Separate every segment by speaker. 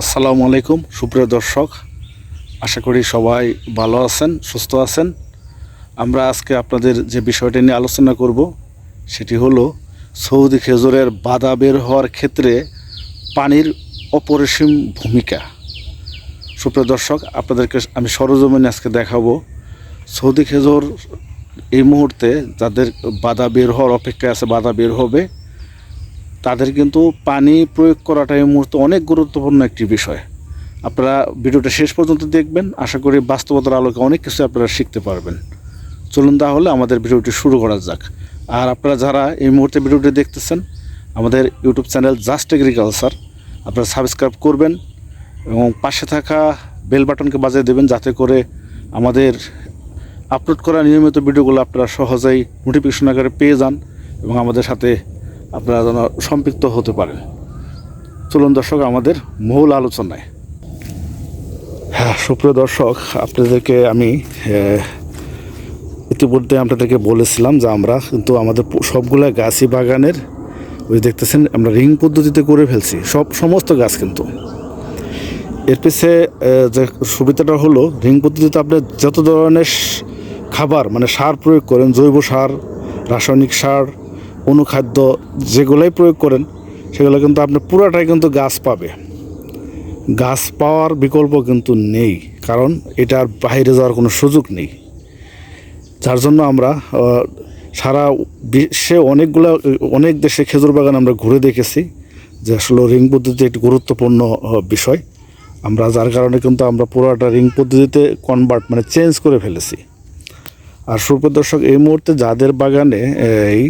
Speaker 1: আসসালামু আলাইকুম, সুপ্রিয় দর্শক। আশা করি সবাই ভালো আছেন, সুস্থ আছেন। আমরা আজকে আপনাদের যে বিষয়টা নিয়ে আলোচনা করব, সেটি হলো সৌদি খেজুরের বাধা বের হওয়ার ক্ষেত্রে পানির অপরিসীম ভূমিকা। সুপ্রিয় দর্শক, আপনাদেরকে আমি সরজমিনে আজকে দেখাবো সৌদি খেজুর এই মুহূর্তে যাদের বাধা বের হওয়ার অপেক্ষায় আছে, বাধা বের হবে তাদের কিন্তু পানি প্রয়োগ করাটা এই মুহূর্তে অনেক গুরুত্বপূর্ণ একটি বিষয়। আপনারা ভিডিওটা শেষ পর্যন্ত দেখবেন। আশা করি বাস্তবতার আলোকে অনেক কিছু আপনারা শিখতে পারবেন। চলুন তাহলে আমাদের ভিডিওটি শুরু করা যাক। আর আপনারা যারা এই মুহূর্তে ভিডিওটি দেখতেছেন, আমাদের ইউটিউব চ্যানেল জাস্ট এগ্রিকালচার, আপনারা সাবস্ক্রাইব করবেন এবং পাশে থাকা বেল বাটনকে বাজিয়ে দেবেন যাতে করে আমাদের আপলোড করা নিয়মিত ভিডিওগুলো আপনারা সহজেই নোটিফিকেশন আকারে পেয়ে যান এবং আমাদের সাথে আপনারা যেন সম্পৃক্ত হতে পারেন। চলুন দর্শক, আমাদের মূল আলোচনায়। হ্যাঁ সুপ্রিয় দর্শক, আপনাদেরকে আমি ইতিমধ্যে আপনাদেরকে বলেছিলাম যে আমরা কিন্তু আমাদের সবগুলা গাছই বাগানের, ওই দেখতেছেন, আমরা রিং পদ্ধতিতে করে ফেলছি, সব সমস্ত গাছ কিন্তু। এর পিছে যে সুবিধাটা হলো, রিং পদ্ধতিতে আপনি যত ধরনের খাবার মানে সার প্রয়োগ করেন, জৈব সার, রাসায়নিক সার অনুখাদ্য যেগুলোই প্রয়োগ করেন, সেগুলো কিন্তু আপনি পুরাটাই কিন্তু গাছ পাবে। গাছ পাওয়ার বিকল্প কিন্তু নেই, কারণ এটার বাইরে যাওয়ার কোনো সুযোগ নেই। যার জন্য আমরা সারা বিশ্বে অনেকগুলো, অনেক দেশে খেজুর বাগান আমরা ঘুরে দেখেছি, যে আসলে রিং পদ্ধতি একটি গুরুত্বপূর্ণ বিষয়। আমরা যার কারণে কিন্তু আমরা পুরোটা রিং পদ্ধতিতে কনভার্ট মানে চেঞ্জ করে ফেলেছি। আর সুপ্রদর্শক এই মুহূর্তে যাদের বাগানে, এই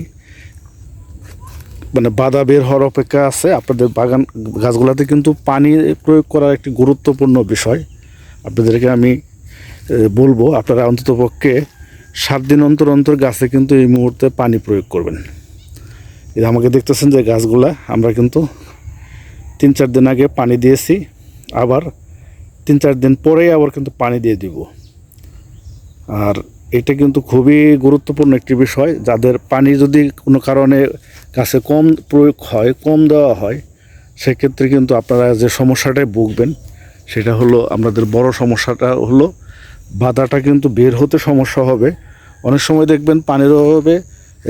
Speaker 1: মানে বাধা বের হওয়ার অপেক্ষা আছে। আপনাদের বাগান গাছগুলোতে কিন্তু পানি প্রয়োগ করার একটি গুরুত্বপূর্ণ বিষয়। আপনাদেরকে আমি বলব, আপনারা অন্ততপক্ষে সাত দিন অন্তর অন্তর গাছে কিন্তু এই মুহূর্তে পানি প্রয়োগ করবেন। এই আমাকে দেখতেছেন যে গাছগুলা, আমরা কিন্তু তিন চার দিন আগে পানি দিয়েছি, আবার তিন চার দিন পরেই আবার কিন্তু পানি দিয়ে দিব। আর এটা কিন্তু খুবই গুরুত্বপূর্ণ একটি বিষয়। যাদের পানি যদি কোনো কারণে গাছে কম প্রয়োগ হয়, কম দেওয়া হয়, সেক্ষেত্রে কিন্তু আপনারা যে সমস্যাটায় ভুগবেন, সেটা হলো আপনাদের বড় সমস্যাটা হলো বাধাটা কিন্তু বের হতে সমস্যা হবে। অনেক সময় দেখবেন পানির অভাবে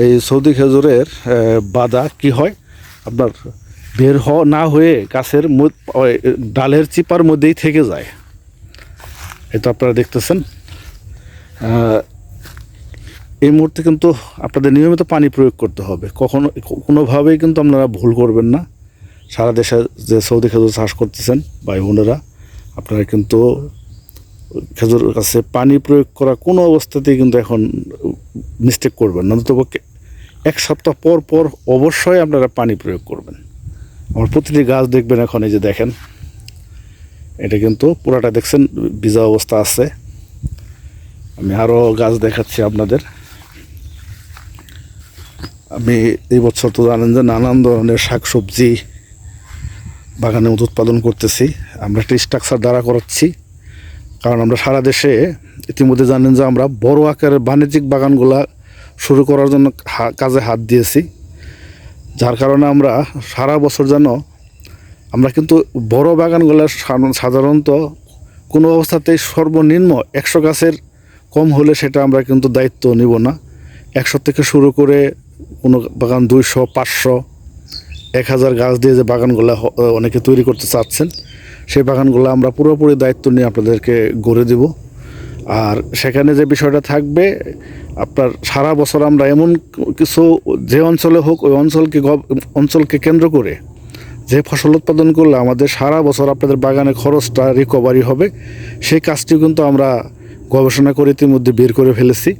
Speaker 1: এই সৌদি খেজুরের বাধা কি হয়? আপনার বের হ, না হয়ে গাছের ডালের চিপার মধ্যেই থেকে যায়। এটা আপনারা দেখতেছেন। এই মুহূর্তে কিন্তু আপনাদের নিয়মিত পানি প্রয়োগ করতে হবে। কখনো, কোনোভাবেই কিন্তু আপনারা ভুল করবেন না। সারা দেশে যে সৌদি খেজুর চাষ করতেছেন, ভাই বোনেরা, আপনারা কিন্তু খেজুর কাছে পানি প্রয়োগ করা কোনো অবস্থাতেই কিন্তু এখন মিস্টেক করবেন না। অন্ততপক্ষে এক সপ্তাহ পর পর অবশ্যই আপনারা পানি প্রয়োগ করবেন। আমার প্রতিটি গাছ দেখবেন এখন এই যে দেখেন, এটা কিন্তু পুরাটা দেখছেন, ভিজা অবস্থা আছে। আমি আরও গাছ দেখাচ্ছি আপনাদের। আমি এই বছর তো জানেন যে নানান ধরনের শাকসবজি বাগানের মতো উৎপাদন করতেছি। আমরা একটা স্ট্রাকচার দ্বারা করাচ্ছি। কারণ আমরা সারা দেশে ইতিমধ্যে জানেন যে আমরা বড় আকারের বাণিজ্যিক বাগানগুলা শুরু করার জন্য কাজে হাত দিয়েছি। যার কারণে আমরা সারা বছর যেন আমরা কিন্তু বড় বাগানগুলো সাধারণত কোনো অবস্থাতেই সর্বনিম্ন একশো গাছের কম হলে সেটা আমরা কিন্তু দায়িত্ব নিব না। একশো থেকে শুরু করে কোনো বাগান দুইশো, পাঁচশো, এক হাজার গাছ দিয়ে যে বাগানগুলো অনেকে তৈরি করতে চাচ্ছেন, সেই বাগানগুলো আমরা পুরোপুরি দায়িত্ব নিয়ে আপনাদেরকে গড়ে দেব। আর সেখানে যে বিষয়টা থাকবে, আপনার সারা বছর আমরা এমন কিছু যে অঞ্চলে হোক, ওই অঞ্চলকে অঞ্চলকে কেন্দ্র করে যে ফসল উৎপাদন করলে আমাদের সারা বছর আপনাদের বাগানে খরচটা রিকভারি হবে, সেই কাজটিও কিন্তু আমরা গবেষণা করে ইতিমধ্যে বের করে ফেলেছি।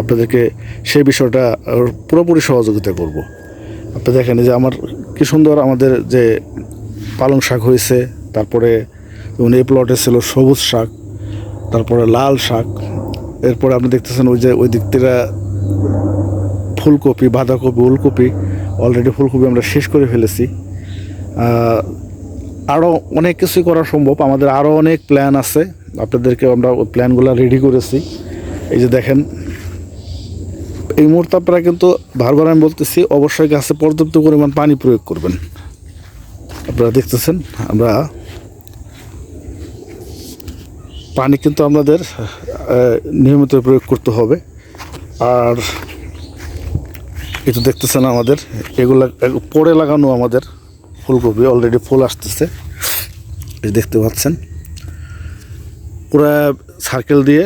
Speaker 1: আপনাদেরকে সেই বিষয়টা পুরোপুরি সহযোগিতা করব। আপনি দেখেন যে আমার কি সুন্দর আমাদের যে পালং শাক হয়েছে, তারপরে যেমন এই প্লটে ছিল সবুজ শাক, তারপরে লাল শাক, এরপরে আপনি দেখতেছেন ওই যে ওই দিক থেকে ফুলকপি, বাঁধাকপি, ওলকপি অলরেডি ফুলকপি আমরা শেষ করে ফেলেছি। আরও অনেক কিছুই করা সম্ভব। আমাদের আরও অনেক প্ল্যান আছে। আপনাদেরকে আমরা ওই প্ল্যানগুলো রেডি করেছি। এই যে দেখেন, এই মুহূর্তে আপনারা কিন্তু বারবার আমি বলতেছি, অবশ্যই গাছে পর্যাপ্ত পরিমাণ পানি প্রয়োগ করবেন। আপনারা দেখতেছেন, আমরা পানি কিন্তু আমাদের নিয়মিত প্রয়োগ করতে হবে। আর এটা দেখতেছেন আমাদের, এগুলো পরে লাগানো আমাদের ফুলকপি অলরেডি ফুল আসতেছে। দেখতে পাচ্ছেন পুরা সার্কেল দিয়ে।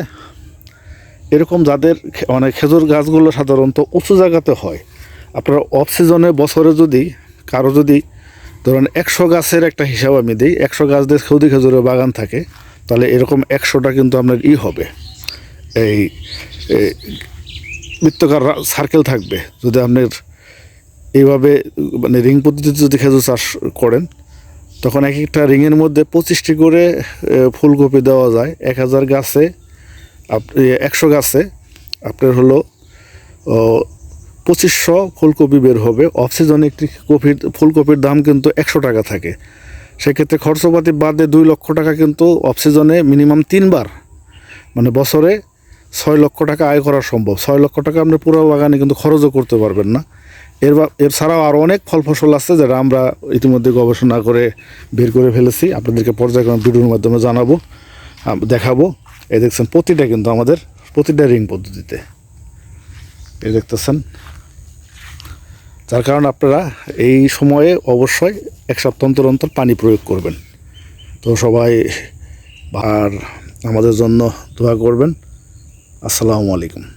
Speaker 1: এরকম যাদের মানে খেজুর গাছগুলো সাধারণত উঁচু জায়গাতে হয়, আপনার অফ সিজনে বছরে যদি কারও যদি ধরেন একশো গাছের একটা হিসাব আমি দিই, একশো গাছ দিয়ে সৌদি খেজুরের বাগান থাকে, তাহলে এরকম একশোটা কিন্তু আপনার ই হবে। এই বৃত্তকার সার্কেল থাকবে। যদি আপনার এইভাবে মানে রিং পদ্ধতিতে যদি খেজুর চাষ করেন তখন এক একটা রিংয়ের মধ্যে পঁচিশটি করে ফুলকপি দেওয়া যায়। এক হাজার গাছে একশো গাছে আপনার হলো পঁচিশশো ফুলকপি বের হবে। অফ সিজনে একটি কপির, ফুলকপির দাম কিন্তু একশো টাকা থাকে। সেক্ষেত্রে খরচপাতি বাদে দুই লক্ষ টাকা কিন্তু অফ সিজনে মিনিমাম তিনবার মানে বছরে ছয় লক্ষ টাকা আয় করা সম্ভব। ছয় লক্ষ টাকা আপনি পুরো বাগানে কিন্তু খরচও করতে পারবেন না। এর এর ছাড়াও আরও অনেক ফল ফসল আছে যেটা আমরা ইতিমধ্যে গবেষণা করে বের করে ফেলেছি। আপনাদেরকে পর্যায়ক্রমে ভিডিওর মাধ্যমে জানাব দেখাবো। এই দেখছেন, প্রতিটা কিন্তু আমাদের, প্রতিটা রিং পদ্ধতিতে। এই দেখতেছেন। যার কারণে আপনারা এই সময়ে অবশ্যই এক সপ্তাহ অন্তর অন্তর পানি প্রয়োগ করবেন। তো সবাই আর আমাদের জন্য দোয়া করবেন। আসসালামু আলাইকুম।